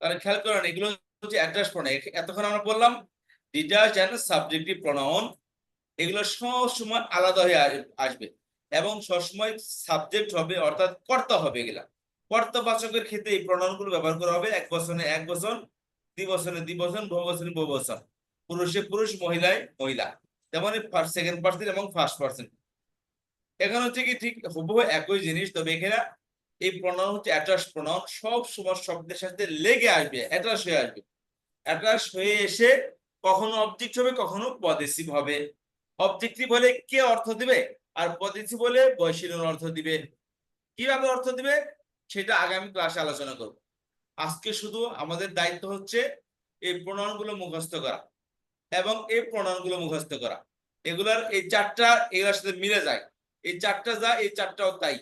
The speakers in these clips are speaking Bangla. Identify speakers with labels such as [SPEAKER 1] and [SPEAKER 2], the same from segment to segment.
[SPEAKER 1] তাহলে খেয়াল করেন, এগুলো হচ্ছে অ্যাড্রেস প্রণয় এতক্ষণ আমরা বললাম ডিটাচ অ্যান্ড সাবজেক্টিভ প্রনাউন এগুলো সবসময় আলাদা হয়ে আসবে এবং সবসময় সাবজেক্ট হবে অর্থাৎ কর্তা হবে এগুলা। কর্তাবাচকের ক্ষেত্রে এই প্রণয়নগুলো ব্যবহার করা হবে এক বছরে এক বছর দ্বিবছরে দ্বিবছর বহু বছরে বহু বছর পুরুষে পুরুষ, মহিলায় মহিলা। ফার্স্ট সেকেন্ড পার্সেন্ট এবং ফার্স্ট পার্সেন্ট এখানে হচ্ছে কি ঠিক হুবহু একই জিনিস, তবে এখানে এই প্রণয়ন হচ্ছে অ্যাটাচ প্রণয়ন সব সময় শব্দের সাথে লেগে আসবে অ্যাটাচ হয়ে আসবে। অ্যাটাচ হয়ে এসে কখনো অবজেক্ট হবে, কখনো পদেসিভ হবে। অবজেক্টিভ হলে কে অর্থ দিবে? আর পদেসিভ হলে বয়সীর অর্থ দিবে। কীভাবে অর্থ দিবে? সেটা আগামী ক্লাসে আলোচনা করব। আজকে শুধু আমাদের দায়িত্ব হচ্ছে এই প্রণয়নগুলো মুখস্থ করা এবং এই প্রণয়নগুলো মুখস্থ করা। এগুলার এই চারটা এগুলোর সাথে মিলে যায়। এই চারটা যা, এই চারটাও তাই।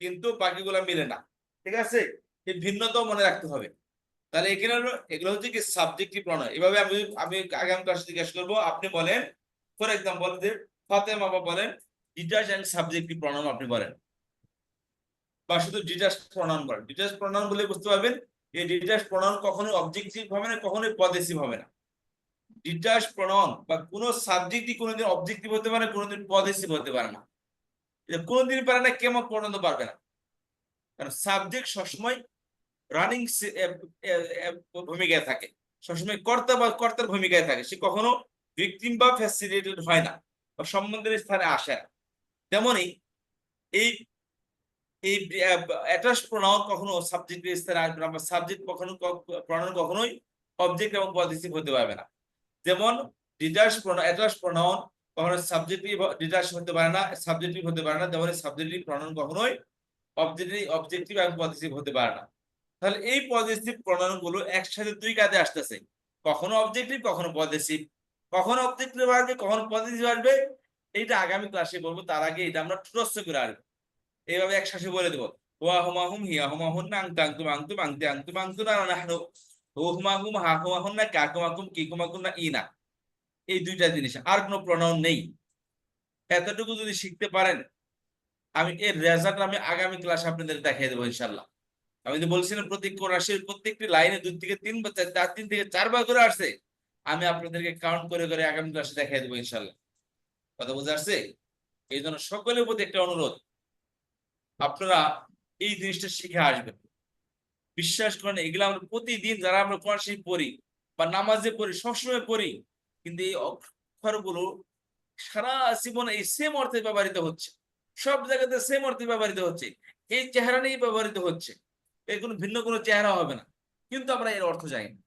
[SPEAKER 1] কিন্তু বাকিগুলা মিলে না। ঠিক আছে? এই ভিন্নতাও মনে রাখতে হবে। তাহলে এখানে এগুলো হচ্ছে কি সাবজেক্টিভ প্রণয়। এভাবে আমি আমি আগামী ক্লাসে জিজ্ঞেস করব। আপনি বলেন ফর এক্সাম্পল যে ফাতেমা বাবা বলেন ডিটাচ অ্যান্ড সাবজেক্টিভ প্রণাম আপনি বলেন। বা শুধু ডিটাচ প্রণাম বলেন। ডিটাচ প্রণাম বলে বুঝতে পারবেন, এই ডিটাচ প্রণাম কখনোই অবজেক্টিভ হবে না, কখনোই পদেসিভ হবে না। ডিটাচ প্রণয়ন বা কোনো সাবজেক্টই কোনোদিন অবজেক্টিভ হতে পারে, কোনোদিন পদেসিভ হতে পারে না। কোনোদিন পারে না, কেমন পর্যন্ত পারবে না। কারণ সাবজেক্ট সবসময় রানিং ভূমিকায় থাকে। সবসময় কর্তা বা কর্তার ভূমিকায় থাকে। সে কখনো ভিকটিম বা ফ্যাসিলিটেড হয় না বা সম্বন্ধের স্থানে আসে না। তেমনি এই এই অ্যাটাচ প্রণয়ন কখনো সাবজেক্টের স্থানে আসবে না বা সাবজেক্ট কখনো প্রণয়ন কখনোই অবজেক্ট এবং পজিটিভ হতে পারবে না। যেমন ডিটাচ অ্যাটাচ প্রণয়ন কখনো সাবজেক্টিভ হতে পারে না সাবজেক্টিভ হতে পারে না সাবজেক্টিভ প্রণয়ন কখনোই অবজেক্টিভ অবজেক্টিভ এবং পজিটিভ হতে পারে না। তাহলে এই পজিটিভ একসাথে দুই কাজে আসতেছে। কখনো অবজেক্টিভ কখনো পজিটিভ কখনো অবজেক্টিভ আসবে, কখনো পজিটিভ আসবে, এইটা আগামী ক্লাসে বলব, তার আগে এটা আমরা ঠুরস্ত করে আসব এইভাবে একসাথে বলে দেবো। ওয়া হিয়া না না হুমা হা না, কা কুমা কুম কি কুমা না, ই না। এই দুইটা জিনিস, আর কোনো প্রণয়ন নেই। এতটুকু যদি শিখতে পারেন, আমি এর রেজাল্ট আমি আগামী ক্লাসে আপনাদের দেখিয়ে দেবো ইনশাল্লাহ আমি তো বলছিলাম, প্রত্যেক রাশির প্রত্যেকটি লাইনে দুই থেকে তিন বা চার তিন থেকে চারবার করে আসছে আমি আপনাদেরকে কাউন্ট করে করে আগামী ক্লাসে দেখাই দেবো ইনশাল্লাহ কথা বুঝে আসছে এই জন্য সকলের প্রতি একটা অনুরোধ। আপনারা এই জিনিসটা শিখে আসবেন। বিশ্বাস করেন, এগুলো আমরা প্রতিদিন যারা আমরা কোরআন শরীফ পড়ি বা নামাজে পড়ি, সবসময় পড়ি কিন্তু এই অক্ষরগুলো সারা জীবনে এই সেম অর্থে ব্যবহৃত হচ্ছে। সব জায়গাতে সেম অর্থে ব্যবহৃত হচ্ছে। এই চেহারা নিয়েই ব্যবহৃত হচ্ছে। এর কোনো ভিন্ন কোনো চেহারা হবে না। কিন্তু আমরা এর অর্থ জানি না।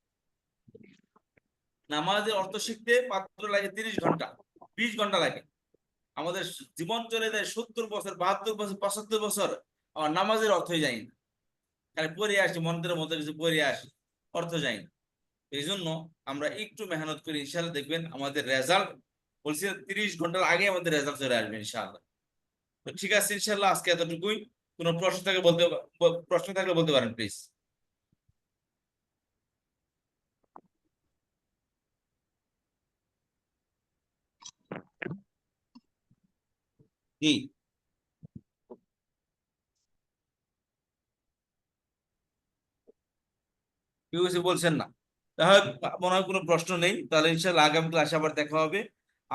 [SPEAKER 1] নামাজের অর্থ শিখতে মাত্র লাগে তিরিশ ঘণ্টা, বিশ ঘণ্টা লাগে। আমাদের জীবন চলে যায় সত্তর বছর, বাহাত্তর বছর, পঁচাত্তর বছর। আমার নামাজের অর্থই জানি না। পড়ে আসি মন্ত্রের মতো কিছু পড়ে আসি, অর্থ জানি না। এই জন্য আমরা একটু মেহনত করি ইনশাল্লাহ দেখবেন আমাদের রেজাল্ট বলছি তিরিশ ঘণ্টার আগে আমাদের রেজাল্ট চলে আসবে ইনশাআল্লাহ। তো ঠিক আছে ইনশাল্লাহ আজকে এতটুকুই। কোনো প্রশ্ন থাকলে বলতে প্রশ্ন থাকলে বলতে পারেন প্লিজ কি কেউ বলছেন না। তাহলে মনে হয় কোনো প্রশ্ন নেই। তাহলে ইনশাল্লাহ আগামী ক্লাসে আবার দেখা হবে।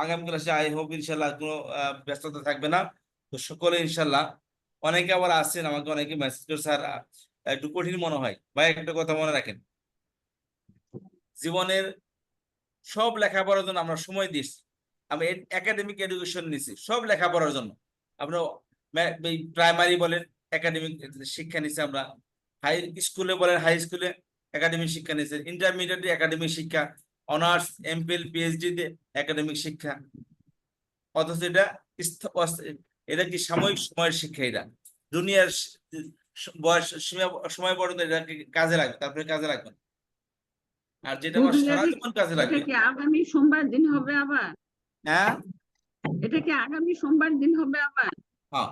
[SPEAKER 1] আগামী ক্লাসে আই হোপ ইনশাল্লাহ কোনো ব্যস্ততা থাকবে না। তো সকলে ইনশাল্লাহ অনেকে আবার আসছেন, আমাকে অনেকে মেসেজ করে, স্যার একটু কঠিন মনে হয়। ভাই, একটা কথা মনে রাখেন। জীবনের সব লেখাপড়ার জন্য আমরা সময় দিচ্ছি আমি একাডেমিক এডুকেশন নিছি, সব লেখাপড়ার জন্য। আমরা প্রাইমারি বলেন একাডেমিক শিক্ষা নিছি আমরা। হাই স্কুলে বলেন হাই স্কুলে একাডেমিক শিক্ষা নিয়েছে। ইন্টারমিডিয়েট একাডেমিক শিক্ষা অনার্স এমপিএল পিএইচডি তে একাডেমিক শিক্ষা। অথচ এটা এটা কি সাময়িক সময়ের শিক্ষা এটা? দুনিয়ার বয়স সময় পর্যন্ত এটা কাজে লাগবে? তারপরে কাজে লাগবে আর যেটা আমার সারা জীবন কাজে লাগবে।
[SPEAKER 2] আগামী সোমবার দিন হবে আবার?
[SPEAKER 1] হ্যাঁ?
[SPEAKER 2] এটা কি আগামী সোমবার দিন হবে আবার?
[SPEAKER 1] হ্যাঁ।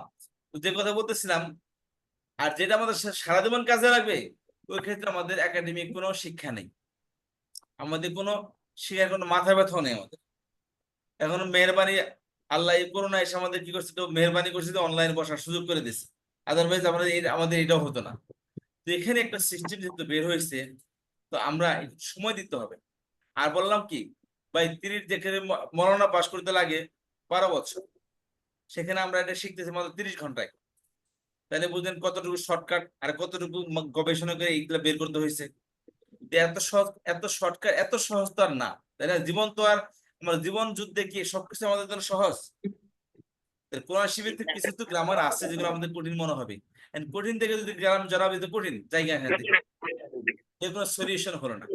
[SPEAKER 1] যে কথা বলতেছিলাম আর যেটা আমাদের সারা জীবন কাজে লাগবে ওই ক্ষেত্রে আমাদের একাডেমিক কোনো শিক্ষা নেই। আমাদের কোনো শিক্ষার কোনো মাথা ব্যথাও নেই আমাদের। এখন মেহরবানি, আল্লাহ করোনা এসে আমাদের কি করছে তো মেহরবানি করছে তো অনলাইন বসার সুযোগ করে দিচ্ছে আদারওয়াইজ আমাদের আমাদের এটাও হতো না। তো এখানে একটা সিস্টেম যেহেতু বের হয়েছে, তো আমরা সময় দিতে হবে। আর বললাম কি, ভাই তিরিশ যেখানে মরণা পাশ করতে লাগে, বারো বছর। সেখানে আমরা এটা শিখতেছি মাত্র তিরিশ ঘন্টায়। তাহলে বুঝলেন কতটুকু শর্টকাট আর কতটুকু গবেষণা করে এইগুলো বের করতে হয়েছে। এত সহজ, এত শর্টকাট এত সহজ তো আর না। তাই না জীবন তো আর, আমার জীবন যুদ্ধে কি সবকিছু আমাদের জন্য সহজ? কোরআন শিবির থেকে কিছু তো গ্রামার আছে যেগুলো আমাদের কঠিন মনে হবে। কঠিন থেকে যদি গ্রাম জড়াবে তো কঠিন, জায়গা থেকে। এর কোনো সলিউশন হলো না।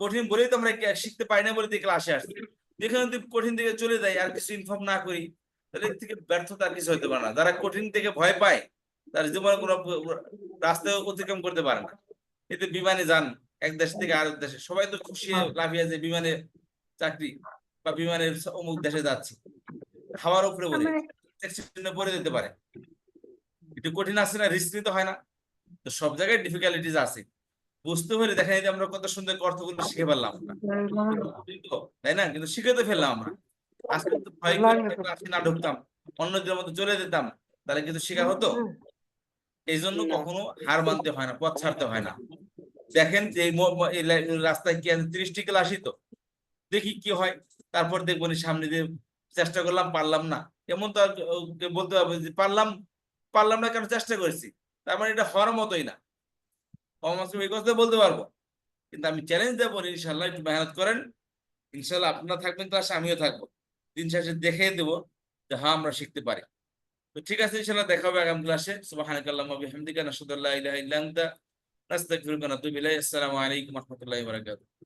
[SPEAKER 1] কঠিন বলেই তো আমরা শিখতে পারি না বলে ক্লাসে আসছি। যেখানে যদি কঠিন থেকে চলে যাই আর কিছু ইনফর্ম না করি, তাহলে থেকে ব্যর্থতা কিছু হতে পারে না। যারা কঠিন থেকে ভয় পায় তার জীবনে কোনো রাস্তায় অতিক্রম করতে পারে না। এতে বিমানে যান এক দেশ থেকে আরেক দেশে। সবাই তো খুশি হয়ে। লাফিয়ে যে বিমানে চাকরি বা বিমানের অমুক দেশে যাচ্ছে। খাওয়ার উপরে বলে অ্যাক্সিডেন্টে পড়ে যেতে পারে। একটু কঠিন আছে না রিস্ক নিতে হয় না। তো সব জায়গায় ডিফিকাল্টিজ আছে। বুঝতে হলে দেখা যায় যে আমরা কত সুন্দর অর্থগুলো শিখে পারলাম তাই না? কিন্তু শিখে তো ফেললাম আমরা। আজকে তো ভয় করে না ঢুকতাম অন্যদের মধ্যে চলে যেতাম তাহলে কিন্তু শেখা হতো। এই জন্য কখনো হার মানতে হয় না পথ ছাড়তে হয় না। দেখেন যে রাস্তায় কি আছে? ত্রিশটি তো। দেখি কি হয়। তারপর দেখব নি সামনে দিয়ে চেষ্টা করলাম পারলাম না। এমন তো বলতে হবে যে পারলাম পারলাম না কেন চেষ্টা করেছি? তার মানে এটা হওয়ার মতোই না। কথা বলতে পারব। কিন্তু আমি চ্যালেঞ্জ দেবো ইনশাল্লাহ একটু মেহনত করেন। ইনশাল্লাহ আপনারা থাকবেন ক্লাসে আমিও থাকব। দিন শেষে দেখিয়ে দেবো যে হ্যাঁ আমরা শিখতে পারি। তো ঠিক আছে ইনশাল্লাহ দেখা হবে আগামী ক্লাসে। সুবহানাকাল্লাহু ওয়া বিহামদিকা, নাশহাদু আল্লা ইলাহা ইল্লা আনতা, নাস্তাগফিরুকা ওয়া নাতুবু ইলাইক। আসসালামু আলাইকুম ওয়া রাহমাতুল্লাহি ওয়া বারাকাতুহু।